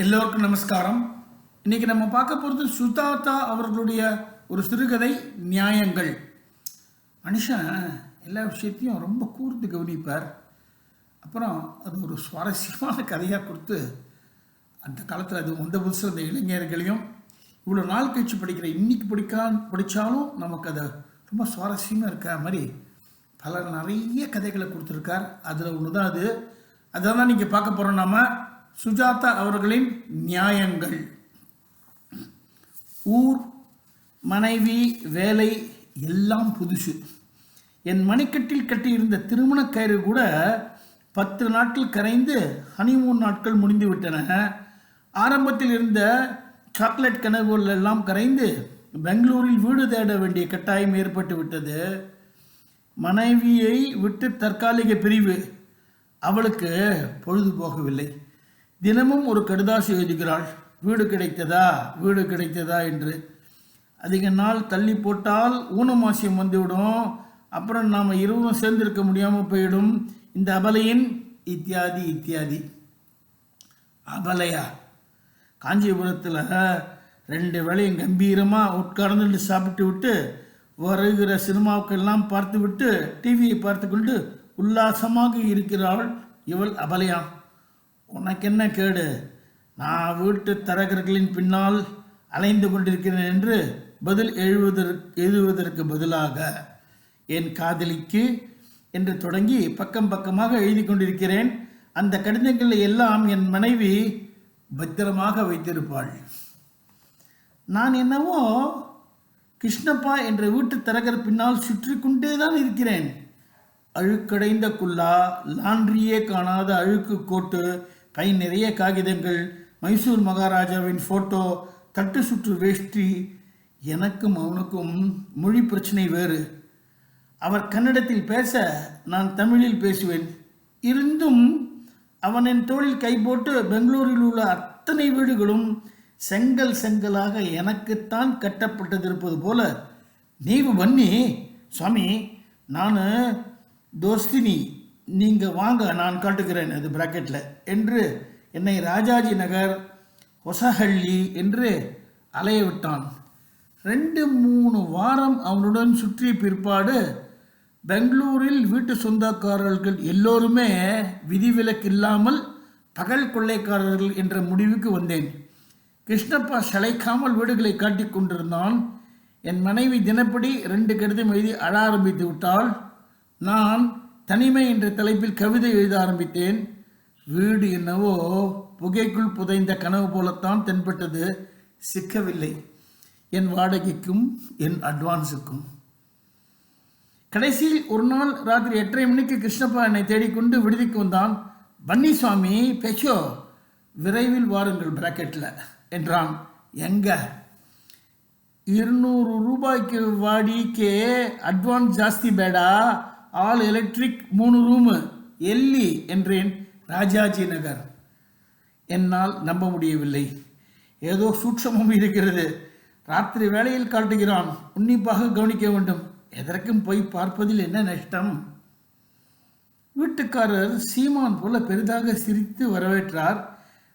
எல்லோருக்கும் நமஸ்காரம். இன்னைக்கு நம்ம பார்க்க போகிறது சுதாதா அவர்களுடைய ஒரு சிறுகதை நியாயங்கள். மனுஷன் எல்லா விஷயத்தையும் ரொம்ப கூர்ந்து கவனிப்பார். அப்புறம் அது ஒரு சுவாரஸ்யமான கதையாக கொடுத்து அந்த காலத்தில் அது வந்த புதுசு அந்த இளைஞர்களையும் இவ்வளோ நாள் கழிச்சு படிக்கிற இன்னைக்கு படிக்கா படித்தாலும் நமக்கு அதை ரொம்ப சுவாரஸ்யமாக இருக்க மாதிரி பல நிறைய கதைகளை கொடுத்துருக்கார். அதில் ஒன்று தான் அது. அதான் நீங்கள் பார்க்க போகிறோம் நம்ம சுஜாதா அவர்களின் நியாயங்கள். ஊர் மனைவி வேலை எல்லாம் புதுசு. என் மணிக்கட்டில் கட்டியிருந்த திருமண கயிறு கூட பத்து நாட்கள் கரைந்து ஹனிமூன் நாட்கள் முடிந்து விட்டன ஆரம்பத்தில் இருந்த சாக்லேட் கனவுகள் எல்லாம் கரைந்து பெங்களூரில் வீடு தேட வேண்டிய கட்டாயம் ஏற்பட்டு விட்டது மனைவியை விட்டு தற்காலிக பிரிவு அவளுக்கு பொழுது போகவில்லை தினமும் ஒரு கடுதாசி எழுதுகிறாள் வீடு கிடைத்ததா? வீடு கிடைத்ததா? என்று. அதிக நாள் தள்ளி போட்டால் ஊனமாசியம் வந்துவிடும். அப்புறம் நாம் இருவரும் சேர்ந்திருக்க முடியாமல் போயிடும். இந்த அபலையின் இத்தியாதி இத்தியாதி. அபலையா? காஞ்சிபுரத்தில் ரெண்டு வேளையும் கம்பீரமாக உட்கார்ந்துட்டு சாப்பிட்டு விட்டு வருகிற சினிமாவுக்கெல்லாம் பார்த்து விட்டு டிவியை பார்த்து கொண்டு உல்லாசமாக இருக்கிறாள் இவள் அபலையாம் உனக்கு என்ன கேடு நான் வீட்டு தரகர்களின் பின்னால் அலைந்து கொண்டிருக்கிறேன் என்று பதில் எழுவதற்கு எழுதுவதற்கு பதிலாக என் காதலிக்கு என்று தொடங்கி பக்கம் பக்கமாக எழுதி கொண்டிருக்கிறேன். அந்த கடிதங்களை எல்லாம் என் மனைவி பத்திரமாக வைத்திருப்பாள். நான் என்னவோ கிருஷ்ணப்பா என்ற வீட்டு தரகர் பின்னால் சுற்றி கொண்டே தான் இருக்கிறேன். அழுக்கடைந்த குல்லா லாண்ட்ரியே காணாத அழுக்கு கோட்டு கை நிறைய காகிதங்கள் மைசூர் மகாராஜாவின் ஃபோட்டோ தட்டு சுற்று வேஷ்டி. எனக்கும் அவனுக்கும் மொழி பிரச்சனை வேறு. அவர் கன்னடத்தில் பேச நான் தமிழில் பேசுவேன். இருந்தும் அவன் என் தோளில் கை போட்டு பெங்களூரில் உள்ள அத்தனை வீடுகளும் செங்கல் செங்கலாக எனக்குத்தான் கட்டப்பட்டதிருப்பது போல. நீவு பண்ணி சுவாமி நான் தோஸ்தினி நீங்கள் வாங்க நான் காட்டுகிறேன் அது பிராக்கெட்டில் என்று என்னை ராஜாஜி நகர் ஒசஹள்ளி என்று அலைய விட்டான். ரெண்டு மூணு வாரம் அவனுடன் சுற்றிய பிற்பாடு பெங்களூரில் வீட்டு சொந்தக்காரர்கள் எல்லோருமே விதிவிலக்கு இல்லாமல் பகல் கொள்ளைக்காரர்கள் என்ற முடிவுக்கு வந்தேன். கிருஷ்ணப்பா சளைக்காமல் வீடுகளை காட்டிக் கொண்டிருந்தான். என் மனைவி தினப்படி ரெண்டு கடிதம் எழுதி அழ ஆரம்பித்து விட்டால் நான் தனிமை என்ற தலைப்பில் கவிதை எழுத ஆரம்பித்தேன். வீடு என்னவோ புகைக்குள் புதைந்த கனவு போலத்தான் தென்பட்டது. சிக்கவில்லை. என் வாடகைக்கும் என் அட்வான்ஸுக்கும். கடைசியில் ஒரு நாள் ராத்திரி எட்டரை மணிக்கு கிருஷ்ணப்பா என்னை தேடிக்கொண்டு விடுதிக்கு வந்தான். பன்னி சுவாமி பெச்சோ? விரைவில் வாருங்கள் பிராக்கெட்டில் என்றான். எங்க? இருநூறு ரூபாய்க்கு வாடிக்கே அட்வான்ஸ் ஜாஸ்தி பேடா. ஆல் எலக்ட்ரிக் மூணு ரூமு எல்லி என்றேன் ராஜாஜி நகர். என்னால் நம்ப முடியவில்லை. ஏதோ சூட்சமும் இருக்கிறது. ராத்திரி வேளையில் காட்டுகிறான். உன்னிப்பாக கவனிக்க வேண்டும். எதற்கும் போய் பார்ப்பதில் என்ன நஷ்டம்? வீட்டுக்காரர் சீமான் போல பெரிதாக சிரித்து வரவேற்றார்.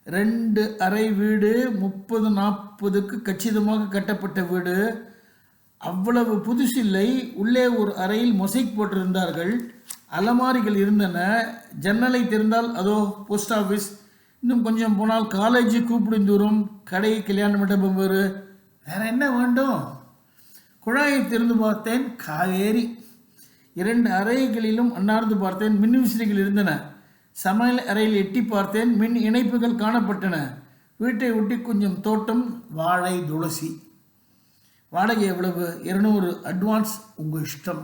ரெண்டு அறை வீடு முப்பது நாற்பதுக்கு கச்சிதமாக கட்டப்பட்ட வீடு. அவ்வளவு புதுசில்லை உள்ளே ஒரு அறையில் மொசைக் போட்டிருந்தார்கள். அலமாரிகள் இருந்தன. ஜன்னலை திறந்தால் அதோ போஸ்ட் ஆஃபீஸ் இன்னும் கொஞ்சம் போனால் காலேஜ் கூப்பிடும் தூரம் கடை கல்யாண மண்டபம் வேறு. வேற என்ன வேண்டும்? குழாயை திறந்து பார்த்தேன் காவேரி. இரண்டு அறைகளிலும் அன்னார்ந்து பார்த்தேன் மின் விசிறிகள் இருந்தன. சமையல் அறையில் எட்டி பார்த்தேன் மின் இணைப்புகள் காணப்பட்டன. வீட்டை ஒட்டி கொஞ்சம் தோட்டம் வாழை துளசி. வாடகை எவ்வளவு? இருநூறு. அட்வான்ஸ் உங்கள் இஷ்டம்.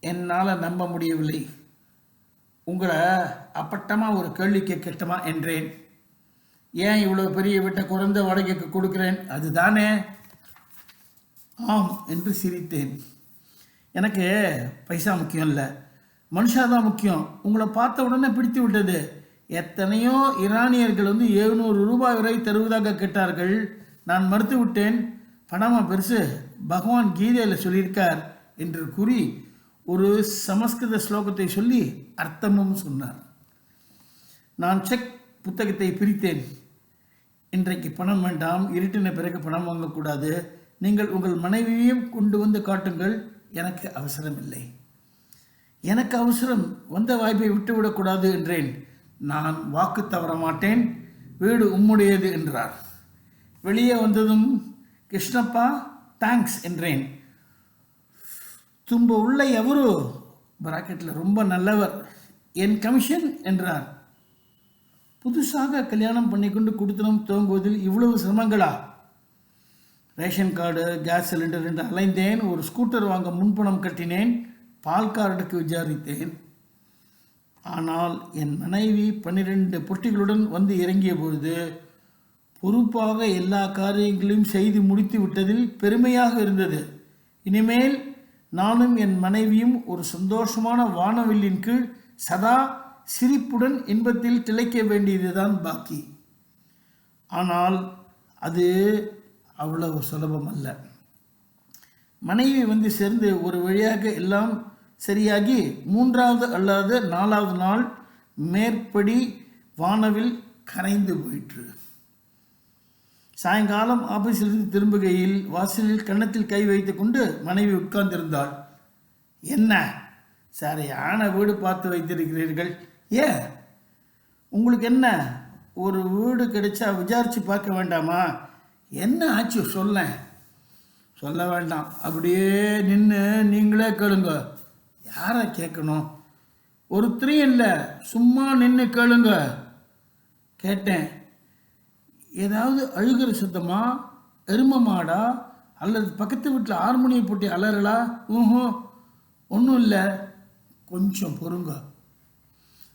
என்னால் நம்ப முடியவில்லை. உங்களை அப்பட்டமாக ஒரு கேள்வி கேட்கட்டுமா என்றேன். ஏன் இவ்வளோ பெரிய வீட்டை குறைந்த வாடகைக்கு கொடுக்குறேன்? அதுதானே. ஆம் என்று சிரித்தேன். எனக்கு பைசா முக்கியம் இல்லை. மனுஷாதான் முக்கியம். உங்களை பார்த்த உடனே பிடித்து விட்டது. எத்தனையோ இரானியர்கள் வந்து எழுநூறு ரூபாய் வரை தருவதாக கேட்டார்கள். நான் மறுத்து விட்டேன். பணமா பெருசு பகவான் கீதையில் சொல்லியிருக்கார் என்று கூறி ஒரு சமஸ்கிருத ஸ்லோகத்தை சொல்லி அர்த்தமும் சொன்னார். நான் செக் புத்தகத்தை பிரித்தேன். இன்றைக்கு பணம் வேண்டாம் இருட்டின பிறகு பணம் வாங்கக்கூடாது. நீங்கள் உங்கள் மனைவியையும் கொண்டு வந்து காட்டுங்கள். எனக்கு அவசரம் இல்லை எனக்கு அவசரம் வந்த வாய்ப்பை விட்டுவிடக்கூடாது என்றேன். நான் வாக்கு தவற மாட்டேன். வீடு உம்முடையது என்றார். வெளியே வந்ததும் கிருஷ்ணப்பா தேங்க்ஸ் என்றேன். தும்ப உள்ள எவரு? பிராக்கெட்டில் ரொம்ப நல்லவர். என் கமிஷன் என்றார். புதுசாக கல்யாணம் பண்ணிக்கொண்டு குடுத்தனம் துவங்குவதில் இவ்வளவு சிரமங்களா? ரேஷன் கார்டு கேஸ் சிலிண்டர் என்று அலைந்தேன். ஒரு ஸ்கூட்டர் வாங்க முன்பணம் கட்டினேன். பால் கார்டுக்கு விசாரித்தேன். ஆனால் என் மனைவி பன்னிரெண்டு பொட்டிகளுடன் வந்து இறங்கிய பொழுது பொறுப்பாக எல்லா காரியங்களையும் செய்து முடித்து விட்டதில் பெருமையாக இருந்தது. இனிமேல் நானும் என் மனைவியும் ஒரு சந்தோஷமான வானவில்லின் கீழ் சதா சிரிப்புடன் இன்பத்தில் திளைக்க வேண்டியதுதான் பாக்கி. ஆனால் அது அவ்வளவு சுலபம் அல்ல மனைவி வந்து சேர்ந்து ஒரு வழியாக எல்லாம் சரியாகி மூன்றாவது அல்லது நாலாவது நாள் மேற்படி வானவில் கரைந்து போயிற்று. சாயங்காலம் ஆபீஸிலிருந்து திரும்புகையில் வாசலில் கன்னத்தில் கை வைத்து கொண்டு மனைவி உட்கார்ந்திருந்தாள். என்ன? சரியான வீடு பார்த்து வைத்திருக்கிறீர்கள். ஏ? உங்களுக்கு என்ன? ஒரு வீடு கிடைச்சா விசாரித்து பார்க்க வேண்டாமா? என்ன ஆச்சு? சொல்ல. சொல்ல வேண்டாம். அப்படியே நின்று நீங்களே கேளுங்க. யாரை கேட்கணும்? ஒருத்தரையும் இல்லை. சும்மா நின்று கேளுங்க. கேட்டேன். ஏதாவது அழுகிற சத்தமா எரும மாடா அல்லது பக்கத்து வீட்டில் ஹார்மோனியம் போட்டி அலறலா? ஊஹும் ஒன்றும் இல்லை. கொஞ்சம் பொறுங்க.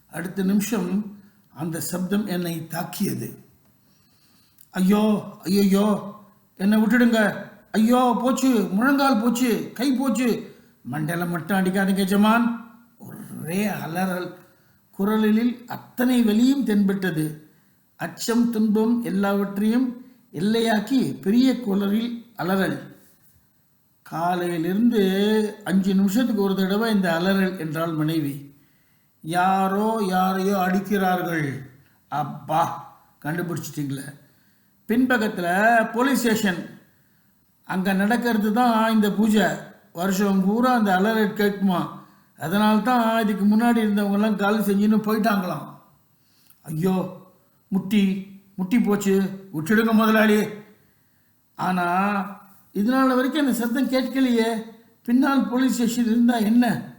அடுத்த நிமிஷம் அந்த சப்தம் என்னை தாக்கியது. ஐயோ ஐயோ என்னை விட்டுடுங்க. ஐயோ போச்சு முழங்கால் போச்சு கை போச்சு. மண்டலம் மட்டும் அடிக்காதீங்க ஜமான் ஒரே அலறல். குரலில் அத்தனை வெளியும் தென்பட்டது. அச்சம் துன்பம் எல்லாவற்றையும் எல்லையாக்கி பெரிய குளரில் அலறல். காலையிலிருந்து அஞ்சு நிமிஷத்துக்கு ஒரு தடவை இந்த அலறல் என்றால் மனைவி. யாரோ யாரையோ அடிக்கிறார்கள். அப்பா கண்டுபிடிச்சிட்டிங்களே. பின்பக்கத்தில் போலீஸ் ஸ்டேஷன். அங்கே நடக்கிறது தான் இந்த பூஜை. வருஷம் பூரா அந்த அலறல் கேட்குமா? அதனால தான் இதுக்கு முன்னாடி இருந்தவங்கெல்லாம் காலி செஞ்சுன்னு போயிட்டாங்களாம். ஐயோ முட்டி முட்டி போச்சு. விட்டுடுங்க முதலாளி. ஆனால் இதனால வரைக்கும் அந்த சத்தம் கேட்கலையே. பின்னால் போலீஸ் ஸ்டேஷன் இருந்தால் என்ன?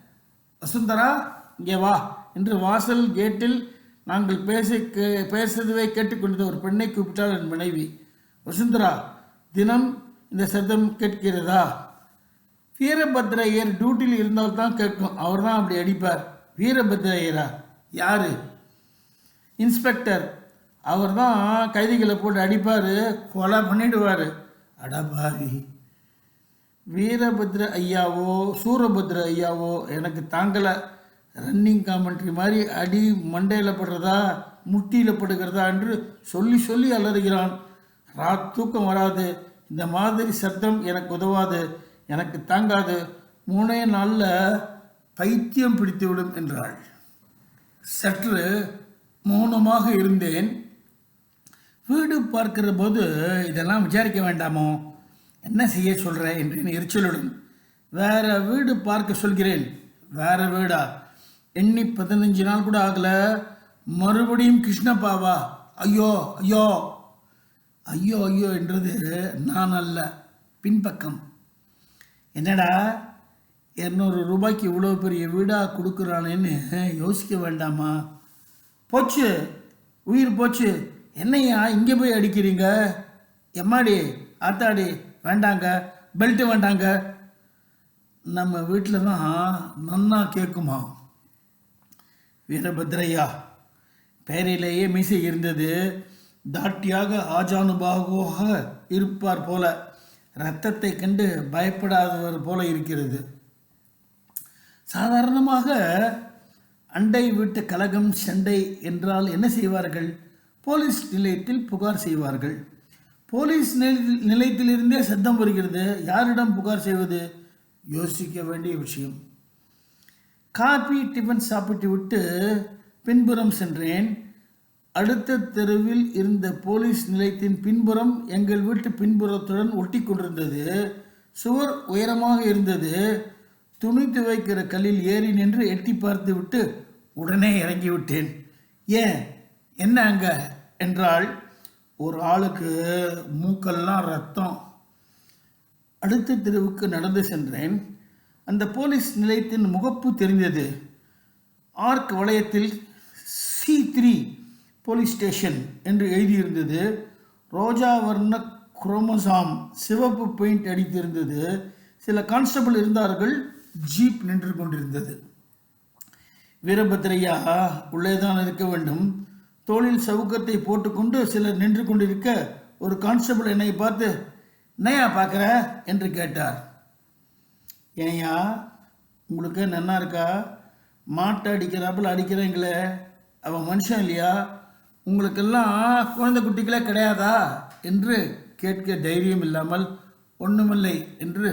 வசுந்தரா இங்கே வா. என்று வாசல் கேட்டில் நாங்கள் பேச கே பேசுவதை கேட்டுக்கொண்டது ஒரு பெண்ணை கூப்பிட்டாள் என் மனைவி. வசுந்தரா தினம் இந்த சத்தம் கேட்கிறதா? வீரபத்ர ஐயர் டியூட்டியில் இருந்தால் தான் கேட்கும். அவர் தான் அப்படி அடிப்பார். வீரபத்ர ஐயரா யாரு? இன்ஸ்பெக்டர் அவர் தான் கைதிகளை போட்டு அடிப்பார் கொலை பண்ணிடுவார். அடபாவி வீரபத்ர ஐயாவோ சூரபத்ர ஐயாவோ எனக்கு தாங்கலை. ரன்னிங் காமெண்ட்ரி மாதிரி அடி மண்டையில் படுறதா முட்டியில் படுகிறதா என்று சொல்லி சொல்லி அலறுகிறான். ரா தூக்கம் வராது. இந்த மாதிரி சத்தம் எனக்கு உதவாது. எனக்கு தாங்காது. மூணே நாளில் பைத்தியம் பிடித்துவிடும் என்றாள். சற்று மௌனமாக இருந்தேன். வீடு பார்க்கிற போது இதெல்லாம் விசாரிக்க வேண்டாமோ? என்ன செய்ய சொல்கிற என்றேன் எரிச்சலுடன் வேற வீடு பார்க்க சொல்கிறேன். வேற வீடா? எண்ணி பதினஞ்சு நாள் கூட ஆகல. மறுபடியும் கிருஷ்ணப்பாவா ஐயோ ஐயோ. ஐயோ ஐயோ என்றது நான் அல்ல பின்பக்கம். என்னடா? இரநூறு ரூபாய்க்கு இவ்வளோ பெரிய வீடாக கொடுக்குறானேன்னு யோசிக்க வேண்டாமா? போச்சு உயிர் போச்சு. என்னையா இங்கே போய் அடிக்கிறீங்க? எம்மாடி ஆத்தாடி வேண்டாங்க பெல்ட்டு வேண்டாங்க. நம்ம வீட்டில் தான் நன்னா கேட்குமா வீரபத்ரையா பெயரிலேயே மீசை இருந்தது. தாட்டியாக ஆஜானுபாகுவாக இருப்பார் போல. இரத்தத்தை கண்டு பயப்படாதவர் போல இருக்கிறது. சாதாரணமாக அண்டை வீட்டு கலகம் சண்டை என்றால் என்ன செய்வார்கள்? போலீஸ் நிலையத்தில் புகார் செய்வார்கள். போலீஸ் நிலையத்தில் நிலையத்திலிருந்தே சத்தம் வருகிறது. யாரிடம் புகார் செய்வது? யோசிக்க வேண்டிய விஷயம். காபி டிஃபன் சாப்பிட்டு விட்டு பின்புறம் சென்றேன். அடுத்த தெருவில் இருந்த போலீஸ் நிலையத்தின் பின்புறம் எங்கள் வீட்டு பின்புறத்துடன் ஒட்டி கொண்டிருந்தது. சுவர் உயரமாக இருந்தது. துணி துவைக்கிற கல்லில் ஏறி நின்று எட்டி பார்த்து விட்டு உடனே இறங்கி விட்டேன் ஏன்? என்ன அங்கே? என்றால் ஒரு ஆளுக்கு மூக்கெல்லாம் ரத்தம். அடுத்த தெருவுக்கு நடந்து சென்றேன். அந்த போலீஸ் நிலையத்தின் முகப்பு தெரிந்தது. ஆர்க் வளையத்தில் சி த்ரீ போலீஸ் ஸ்டேஷன் என்று எழுதியிருந்தது. ரோஜா வர்ண குரோமோசாம் சிவப்பு பெயிண்ட் அடித்திருந்தது. சில கான்ஸ்டபிள் இருந்தார்கள். ஜீப் நின்று கொண்டிருந்தது. வீரபத்ரையா உள்ளே தான் இருக்க வேண்டும். தோளில் சவுக்கத்தை போட்டுக்கொண்டு சிலர் நின்று கொண்டிருக்க ஒரு கான்ஸ்டபிள் என்னை பார்த்து என்னையா பார்க்குற? என்று கேட்டார். ஏன்யா உங்களுக்கு நன்னா இருக்கா? மாட்டை அடிக்கிறாப்புல அடிக்கிறீங்களே அவன் மனுஷன் இல்லையா? உங்களுக்கெல்லாம் குழந்தை குட்டிகளே கிடையாதா? என்று கேட்க தைரியம் இல்லாமல் ஒன்றுமில்லை என்று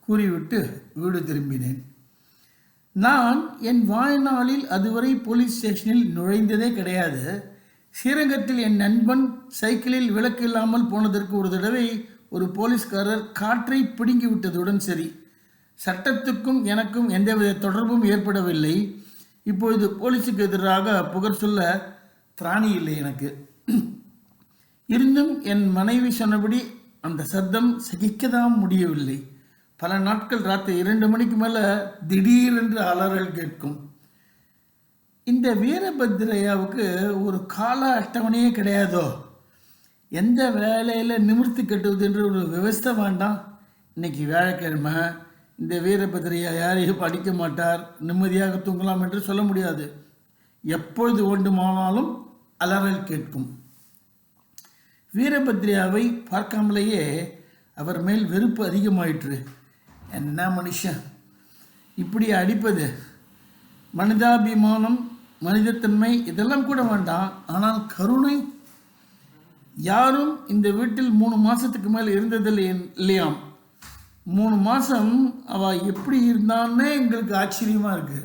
கூறிவிட்டு வீடு திரும்பினேன். நான் என் வாழ்நாளில் அதுவரை போலீஸ் ஸ்டேஷனில் நுழைந்ததே கிடையாது. ஸ்ரீரங்கத்தில் என் நண்பன் சைக்கிளில் விளக்கு இல்லாமல் போனதற்கு ஒரு தடவை ஒரு போலீஸ்காரர் காற்றை பிடுங்கி விட்டதுடன் சரி. சட்டத்துக்கும் எனக்கும் எந்தவித தொடர்பும் ஏற்படவில்லை. இப்பொழுது போலீஸுக்கு எதிராக புகழ் சொல்ல திராணி இல்லை எனக்கு. இருந்தும் என் மனைவி சொன்னபடி அந்த சத்தம் சகிக்கதான் முடியவில்லை. பல நாட்கள் ராத்திரி இரண்டு மணிக்கு மேலே திடீரென்று அலறல் கேட்கும். இந்த வீரபத்ரையாவுக்கு ஒரு கால அட்டவணையே கிடையாதோ? எந்த வேலையில் நிமிர்த்தி கட்டுவதுன்ற ஒரு விவஸ்தை வேண்டாம். இன்னைக்கு வியாழக்கிழமை இந்த வீரபத்ரையா யாரையும் படிக்க மாட்டார் நிம்மதியாக தூங்கலாம் என்று சொல்ல முடியாது. எப்பொழுது வேண்டுமானாலும் அலறல் கேட்கும். வீரபத்ரியாவை பார்க்காமலேயே அவர் மேல் வெறுப்பு அதிகமாயிற்று. என்ன மனுஷன்? இப்படி அடிப்பது மனிதாபிமானம் மனிதத்தன்மை இதெல்லாம் கூட வேண்டாம். ஆனால் கருணை யாரும் இந்த வீட்டில் மூணு மாதத்துக்கு மேல் இருந்ததில்லை இல்லையாம். மூணு மாதம் அவ எப்படி இருந்தான்னே எங்களுக்கு ஆச்சரியமாக இருக்கு.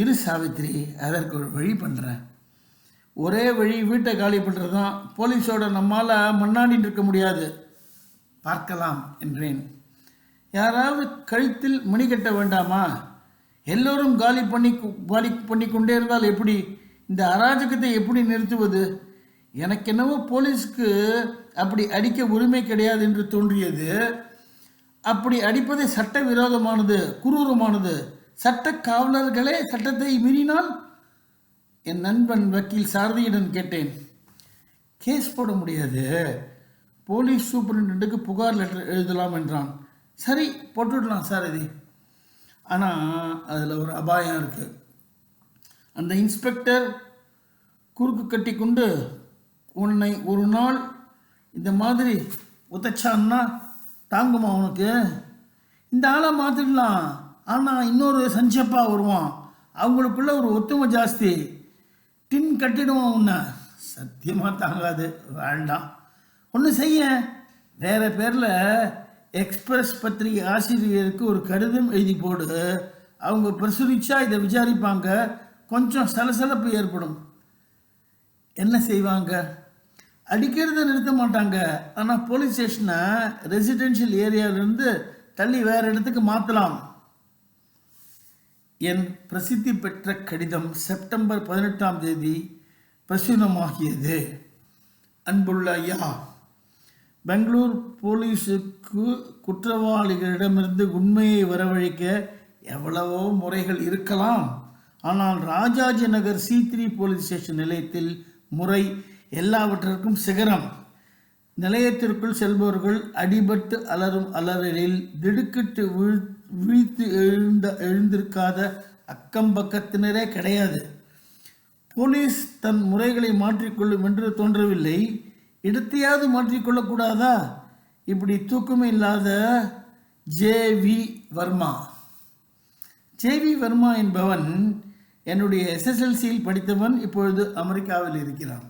இரு சாவித்திரி அதற்கு ஒரு வழி பண்ணுறேன் ஒரே வழி வீட்டை காலி பண்ணுறது தான் போலீஸோட நம்மால் மண்ணாடிட்டு இருக்க முடியாது. பார்க்கலாம் என்றேன். யாராவது கழுத்தில் மணி கட்ட வேண்டாமா? எல்லோரும் காலி பண்ணி காலி பண்ணி கொண்டே இருந்தால் எப்படி? இந்த அராஜகத்தை எப்படி நிறுத்துவது? எனக்கு என்னவோ போலீஸ்க்கு அப்படி அடிக்க உரிமை கிடையாது என்று தோன்றியது. அப்படி அடிப்பது சட்ட விரோதமானது குரூரமானது. சட்ட காவலர்களே சட்டத்தை மீறினால் என் நண்பன் வக்கீல் சாரதியிடம் கேட்டேன். கேஸ் போட முடியாது. போலீஸ் சூப்பரண்டுக்கு புகார் லெட்டர் எழுதலாம் என்றான். சரி போட்டுடலாம் சாரதி. ஆனால் அதில் ஒரு அபாயம் இருக்குது அந்த இன்ஸ்பெக்டர் குறுக்கு கட்டி கொண்டு உன்னை ஒரு நாள் இந்த மாதிரி உதச்சான்னா தாங்குமா உனக்கு? இந்த ஆளை மாற்றிடலாம் ஆனால் இன்னொரு சஞ்சப்பா வருவான். அவங்களுக்குள்ள ஒரு ஒத்துமை ஜாஸ்தி. டின் கட்டிடுவான் உன்னை. சத்தியமாக தாங்காது. வேண்டாம். ஒன்று செய்ய வேறு பேரில் எக்ஸ்பிரஸ் பத்திரிகை ஆசிரியருக்கு ஒரு கடிதம் எழுதி போடு அவங்க பிரசுரிச்சா இதை விசாரிப்பாங்க. கொஞ்சம் சலசலப்பு ஏற்படும். என்ன செய்வாங்க? அடிக்கிறத நிறுத்த மாட்டாங்க. ஆனால் போலீஸ் ஸ்டேஷனை ரெசிடென்ஷியல் ஏரியாவிலேருந்து தள்ளி வேறு இடத்துக்கு மாற்றலாம் என் பிரசித்தி பெற்ற கடிதம் செப்டம்பர் பதினெட்டாம் தேதி பிரசுரமாகியது அன்புள்ள ஐயா பெங்களூர் போலீஸுக்கு குற்றவாளிகளிடமிருந்து உண்மையை வரவழைக்க எவ்வளவோ முறைகள் இருக்கலாம். ஆனால் Rajaji Nagar C three police station நிலையத்தில் முறை எல்லாவற்றிற்கும் சிகரம். நிலையத்திற்குள் செல்பவர்கள் அடிபட்டு அலரும் அலறலில் திடுக்கிட்டு விழு விழித்து எழுந்த எழுந்திருக்காத அக்கம் பக்கத்தினரே கிடையாது. போலீஸ் தன் முறைகளை மாற்றிக்கொள்ளும் என்று தோன்றவில்லை. இடத்தையாவது மாற்றிக்கொள்ளக்கூடாதா? இப்படி தூக்கமே இல்லாத J V Varma. J V Varma என்பவன் என்னுடைய எஸ்எஸ்எல்சியில் படித்தவன் இப்பொழுது அமெரிக்காவில் இருக்கிறான்.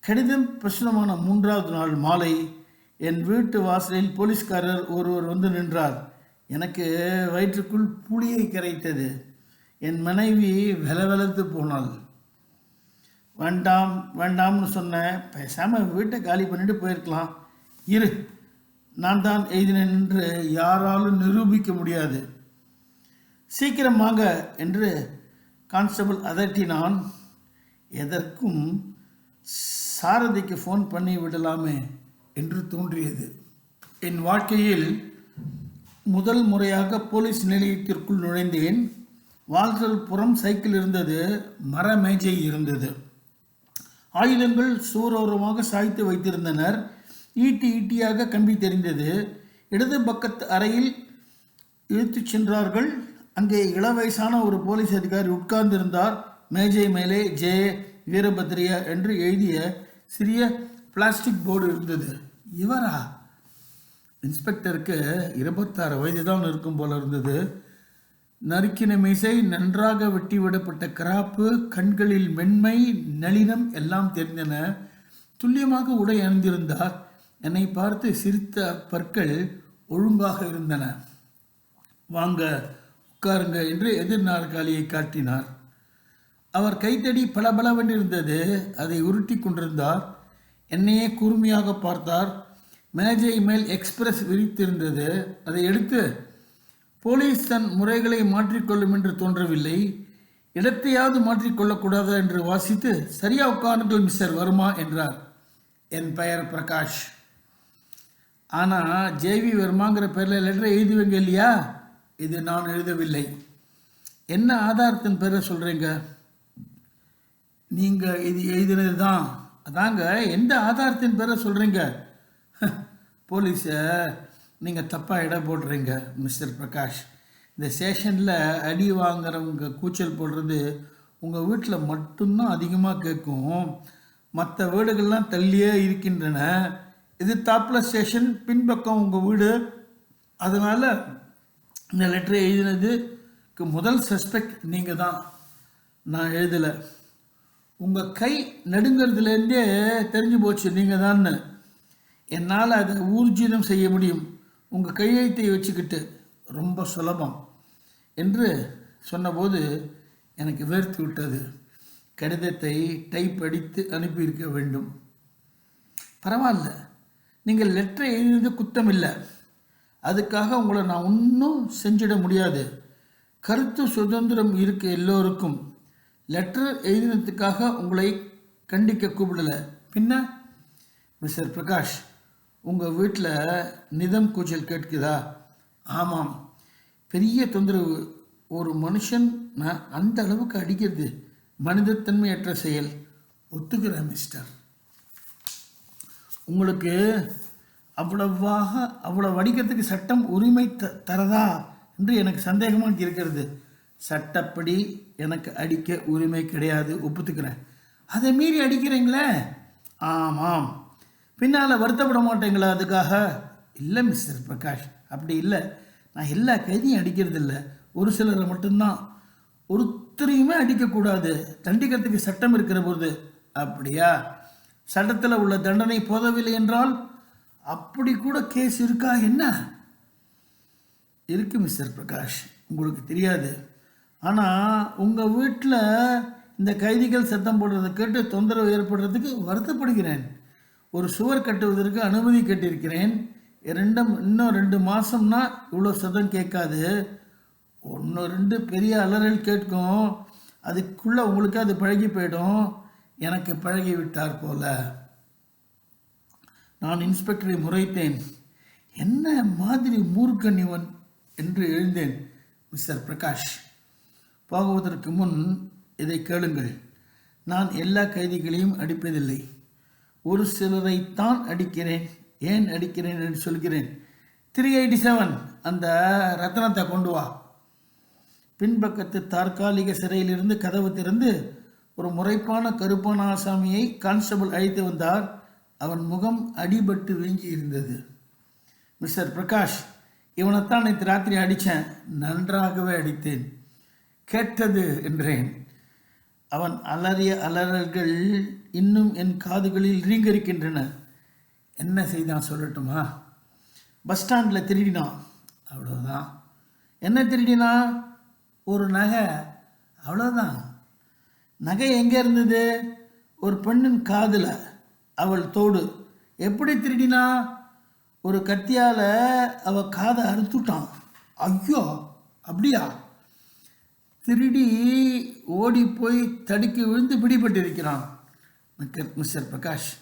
கடிதம் பிரசுரமான மூன்றாவது நாள் மாலை என் வீட்டு வாசலில் போலீஸ்காரர் ஒருவர் வந்து நின்றார். எனக்கு வயிற்றுக்குள் புளியை கரைத்தது. என் மனைவி வெலவெலத்து போனாள். வேண்டாம் வேண்டாம்னு சொன்னேன் பேசாமல் வீட்டை காலி பண்ணிட்டு போயிருக்கலாம். இரு நான் தான் எழுதினேன் என்று யாராலும் நிரூபிக்க முடியாது. சீக்கிரம் வாங்க என்று கான்ஸ்டபிள் அதட்டினான். எதற்கும் சாரதிக்கு ஃபோன் பண்ணி விடலாமே என்று தோன்றியது. என் வாழ்க்கையில் முதல் முறையாக போலீஸ் நிலையத்திற்குள் நுழைந்தேன். வால்கள் புறம் சைக்கிள் இருந்தது மர மேஜை இருந்தது. ஆயுதங்கள் சூரோரமாக சாய்த்து வைத்திருந்தனர். ஈட்டி ஈட்டியாக கம்பி தெரிந்தது. இடது பக்கத்து அறையில் இழுத்துச் சென்றார்கள். அங்கே இளவயசான ஒரு போலீஸ் அதிகாரி உட்கார்ந்திருந்தார். மேஜை மேலே ஜே. வீரபத்ரியா என்று எழுதிய சிறிய பிளாஸ்டிக் போர்டு இருந்தது. இவரா? இன்ஸ்பெக்டருக்கு இருபத்தாறு வயது தான் இருக்கும் போல இருந்தது. நறுக்கின மீசை நன்றாக வெட்டி விடப்பட்ட கிராப்பு கண்களில் மென்மை நளினம் எல்லாம் தெரிந்தன. துல்லியமாக உடை அணிந்திருந்தார். என்னை பார்த்து சிரித்த பற்கள் ஒழுங்காக இருந்தன. வாங்க உட்காருங்க என்று எதிர் நாற்காலியை காட்டினார். அவர் கைத்தடி பளபளவென்றிருந்தது அதை உருட்டி கொண்டிருந்தார். என்னையே கூர்மையாக பார்த்தார். மேஜை மேல் எக்ஸ்பிரஸ் விரித்திருந்தது. அதை எடுத்து போலீஸ் தன் முறைகளை மாற்றிக்கொள்ளும் என்று தோன்றவில்லை. இடத்தையாவது மாற்றிக்கொள்ளக்கூடாது என்று வாசித்து சரியா உட்காருங்கள் மிஸ்டர் வர்மா என்றார். என் பெயர் பிரகாஷ். ஆனால் ஜேவி வர்மாங்கிற பேரில் லெட்டர் எழுதுவீங்க இல்லையா? இது நான் எழுதவில்லை. என்ன ஆதாரத்தின் பேரை சொல்கிறீங்க நீங்கள் இது எழுதினது தான் அதாங்க எந்த ஆதாரத்தின் பேரை சொல்கிறீங்க போலீஸை நீங்கள் தப்பாக இடம் போடுறீங்க மிஸ்டர் பிரகாஷ். இந்த ஸ்டேஷனில் அடி வாங்குறவங்க கூச்சல் போடுறது உங்கள் வீட்டில் மட்டும்தான் அதிகமாக கேட்கும் மற்ற வீடுகள்லாம் தள்ளியே இருக்கின்றன. இது தாப்பில் ஸ்டேஷன் பின்பக்கம் உங்கள் வீடு. அதனால் இந்த லெட்டரை எழுதினதுக்கு முதல் சஸ்பெக்ட் நீங்கள் தான் நான் எழுதலை. உங்கள் கை நடுங்கிறதுலேருந்தே தெரிஞ்சு போச்சு நீங்கள் தான்னு என்னால் அதை ஊர்ஜிதம் செய்ய முடியும். உங்கள் கையெழுத்தை வச்சுக்கிட்டு ரொம்ப சுலபம் என்று சொன்னபோது எனக்கு வேர்த்து விட்டது. கடிதத்தை டைப் அடித்து அனுப்பியிருக்க வேண்டும். பரவாயில்ல நீங்கள் லெட்டரை எழுதினது குத்தம் இல்லை அதுக்காக உங்களை நான் ஒன்றும் செஞ்சிட முடியாது. கருத்து சுதந்திரம் இருக்க எல்லோருக்கும் லெட்டர் எழுதினதுக்காக உங்களை கண்டிக்க கூப்பிடலை. பின்ன மிஸ்டர் பிரகாஷ் உங்கள் வீட்டில் நிதம் கூச்சல் கேட்குதா? ஆமாம். பெரிய தொந்தரவு. ஒரு மனுஷன் நான் அந்த அளவுக்கு அடிக்கிறது மனிதத்தன்மையற்ற செயல். ஒத்துக்கிறேன் மிஸ்டர் உங்களுக்கு அவ்வளவாக அவ்வளவு அடிக்கிறதுக்கு சட்டம் உரிமை த தரதா என்று எனக்கு சந்தேகமாக இருக்கிறது. சட்டப்படி எனக்கு அடிக்க உரிமை கிடையாது. ஒப்புத்துக்கிறேன். அதை மீறி அடிக்கிறீங்களே? ஆமாம். பின்னால் வருத்தப்பட மாட்டேங்களா அதுக்காக? இல்லை மிஸ்டர் பிரகாஷ் அப்படி இல்லை. நான் எல்லா கைதியும் அடிக்கிறது இல்லை ஒரு சிலரை மட்டும்தான். ஒருத்தரையுமே அடிக்கக்கூடாது. தண்டிக்கிறதுக்கு சட்டம் இருக்கிற போது அப்படியா? சட்டத்தில் உள்ள தண்டனை போதவில்லை என்றால் அப்படி கூட கேஸ் இருக்கா? என்ன? இருக்கு மிஸ்டர் பிரகாஷ். உங்களுக்கு தெரியாது. ஆனால் உங்கள் வீட்டில் இந்த கைதிகள் சத்தம் போடுறதை கேட்டு தொந்தரவு ஏற்படுறதுக்கு வருத்தப்படுகிறேன். ஒரு சுவர் கட்டுவதற்கு அனுமதி கேட்டிருக்கிறேன். ரெண்டும் இன்னும் ரெண்டு மாதம்னா இவ்வளோ சதம் கேட்காது. ஒன்று ரெண்டு பெரிய அலறல் கேட்கும். அதுக்குள்ளே உங்களுக்கு அது பழகி போயிடும். எனக்கு பழகி விட்டார் போல. நான் இன்ஸ்பெக்டரை முறைத்தேன். என்ன மாதிரி மூர்க்கன் இவன் என்று எழுந்தேன் மிஸ்டர் பிரகாஷ். போகுவதற்கு முன் இதை கேளுங்கள். நான் எல்லா கைதிகளையும் அடிப்பதில்லை. ஒரு சிலரைத்தான் அடிக்கிறேன். ஏன் அடிக்கிறேன் என்று சொல்கிறேன். த்ரீ எயிட்டி செவன் அந்த ரத்னத்தை கொண்டு வா. பின்பக்கத்து தற்காலிக சிறையிலிருந்து கதவு திறந்து ஒரு முறைப்பான கருப்பான ஆசாமியை கான்ஸ்டபிள் அழைத்து வந்தார். அவன் முகம் அடிபட்டு வீங்கி இருந்தது மிஸ்டர் பிரகாஷ் இவனைத்தான் நேற்று ராத்திரி அடித்தேன். நன்றாகவே அடித்தேன். கேட்டது என்றேன். அவன் அலறிய அலறல்கள் இன்னும் என் காதுகளில் ரீங்கரிக்கின்றன என்ன செய்தான் சொல்லட்டுமா? பஸ் ஸ்டாண்டில் திருடினான். அவ்வளோதான் என்ன திருடினா? ஒரு நகை. அவ்வளோதான் நகை எங்கே இருந்தது? ஒரு பெண்ணின் காதில். அவள் தோடு. எப்படி திருடினா? ஒரு கத்தியால் அவள் காதை அறுத்துட்டான். ஐயோ! அப்படியா? திருடி ஓடி போய் தடுக்கி விழுந்து பிடிபட்டிருக்கிறான். மிக்க- மிஸ்டர் பிரகாஷ்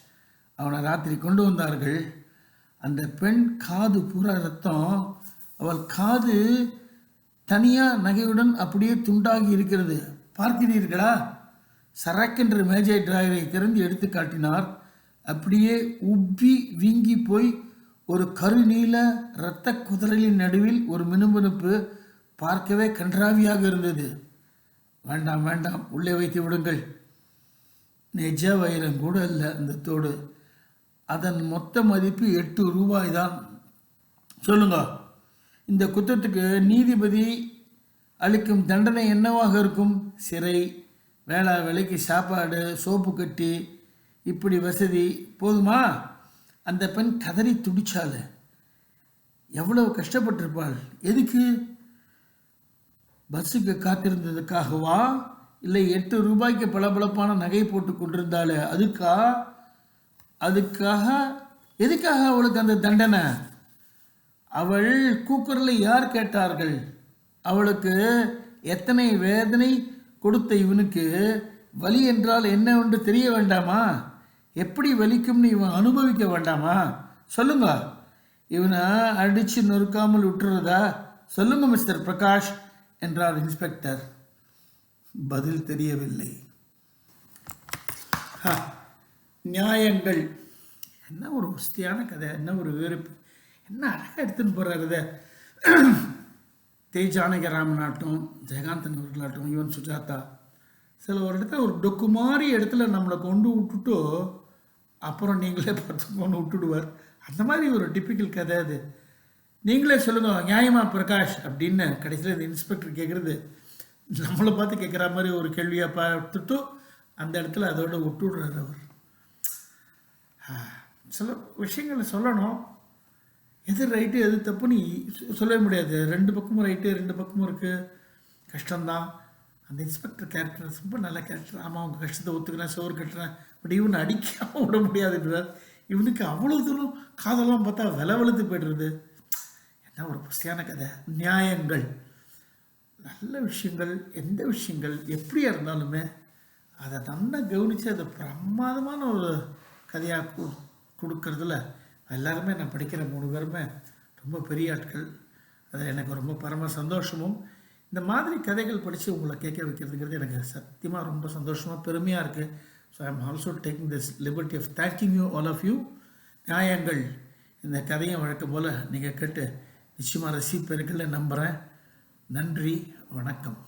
அவனை ராத்திரி கொண்டு வந்தார்கள். அந்த பெண் காது பூரா ரத்தம். அவள் காது தனியாக நகையுடன் அப்படியே துண்டாகி இருக்கிறது. பார்க்கிறீர்களா? சரக்கென்று மேஜை டிராயரை திறந்து எடுத்து காட்டினார். அப்படியே உப்பி வீங்கி போய் ஒரு கருநீல இரத்த குதிரையின் நடுவில் ஒரு மினுமினுப்பு பார்க்கவே கன்றாவியாக இருந்தது. வேண்டாம் வேண்டாம் உள்ளே வைத்து விடுங்கள். நெஜ வைரம் கூட இல்லை அந்த தோடு. அதன் மொத்த மதிப்பு எட்டு ரூபாய் தான் சொல்லுங்க இந்த குற்றத்துக்கு நீதிபதி அளிக்கும் தண்டனை என்னவாக இருக்கும்? சிறை வேளா வேலைக்கு சாப்பாடு சோப்பு கட்டி இப்படி வசதி போதுமா? அந்த பெண் கதறி துடிச்சாள். எவ்வளவு கஷ்டப்பட்டிருப்பாள். எதுக்கு? பஸ்ஸுக்கு காத்திருந்ததுக்காகவா? இல்லை எட்டு ரூபாய்க்கு பளபளப்பான நகை போட்டு கொண்டிருந்தாளே அதுக்கா? அதுக்காக எதுக்காக அவளுக்கு அந்த தண்டனை? அவள் கூக்குரலை யார் கேட்டார்கள்? அவளுக்கு எத்தனை வேதனை கொடுத்த இவனுக்கு? வலி என்றால் என்னவென்று தெரிய வேண்டாமா? எப்படி வலிக்கும்னு இவன் அனுபவிக்க வேண்டாமா? சொல்லுங்க இவனை அடிச்சு நொறுக்காமல் விட்டுறதா? சொல்லுங்க மிஸ்டர் பிரகாஷ். என்றார் இன்ஸ்பெக்டர். பதில் தெரியவில்லை. நியாயங்கள். என்ன ஒரு வசதியான கதை என்ன ஒரு விவரிப்பு என்ன அழகாக எடுத்துன்னு போகிறார் இதை. தேஜ் ஜானகிராமனாகட்டும் ஜெயகாந்தன் அவர்களாகட்டும் யுவன் சுஜாதா. சில ஒரு இடத்துல ஒரு டொக்கு மாதிரி இடத்துல நம்மளை கொண்டு விட்டுட்டோ அப்புறம் நீங்களே பார்த்து கொண்டு விட்டுடுவார். அந்த மாதிரி ஒரு டிப்பிக்கல் கதை அது. நீங்களே சொல்லுங்க நியாயமா பிரகாஷ்? அப்படின்னு கடைசியில் இந்த இன்ஸ்பெக்டர் கேட்குறது நம்மளை பார்த்து கேட்குற மாதிரி ஒரு கேள்வியை பார்த்துட்டு அந்த இடத்துல அதோட விட்டுடுறாரு அவர். சில விஷயங்களை சொல்லணும். எது ரைட்டு எது தப்புன்னு சொல்லவே முடியாது. ரெண்டு பக்கமும் ரைட்டு ரெண்டு பக்கமும் இருக்குது கஷ்டம்தான். அந்த இன்ஸ்பெக்டர் கேரக்டர் ரொம்ப நல்ல கேரக்டர் ஆமாம் அவங்க கஷ்டத்தை ஒத்துக்கிறேன் சோறு கட்டுறேன். பட் இவனை அடிக்காமல் விட முடியாதுன்றார் இவனுக்கு அவ்வளோ தூரம் காதெல்லாம் பார்த்தா வில வெளுத்து போய்டுறது. என்ன ஒரு பசியான கதை. நியாயங்கள். நல்ல விஷயங்கள் எந்த விஷயங்கள் எப்படியா இருந்தாலுமே அதை நல்லா கவனித்து அதை பிரமாதமான ஒரு கதையாக கு கொடுக்கறதுல எல்லாருமே நான் படிக்கிற மூணு பேருமே ரொம்ப பெரிய ஆட்கள். அது எனக்கு ரொம்ப பரம சந்தோஷமும். இந்த மாதிரி கதைகள் படித்து உங்களை கேட்க வைக்கிறதுங்கிறது எனக்கு சத்தியமாக ரொம்ப சந்தோஷமாக பெருமையாக இருக்குது so I am also taking this liberty of thank you you all of you நியாயங்கள். இந்த கதையை வழக்கம் போல் நீங்கள் கேட்டு நிச்சயமாக ரசிப்பீர்கள் நம்புகிறேன் நன்றி வணக்கம்.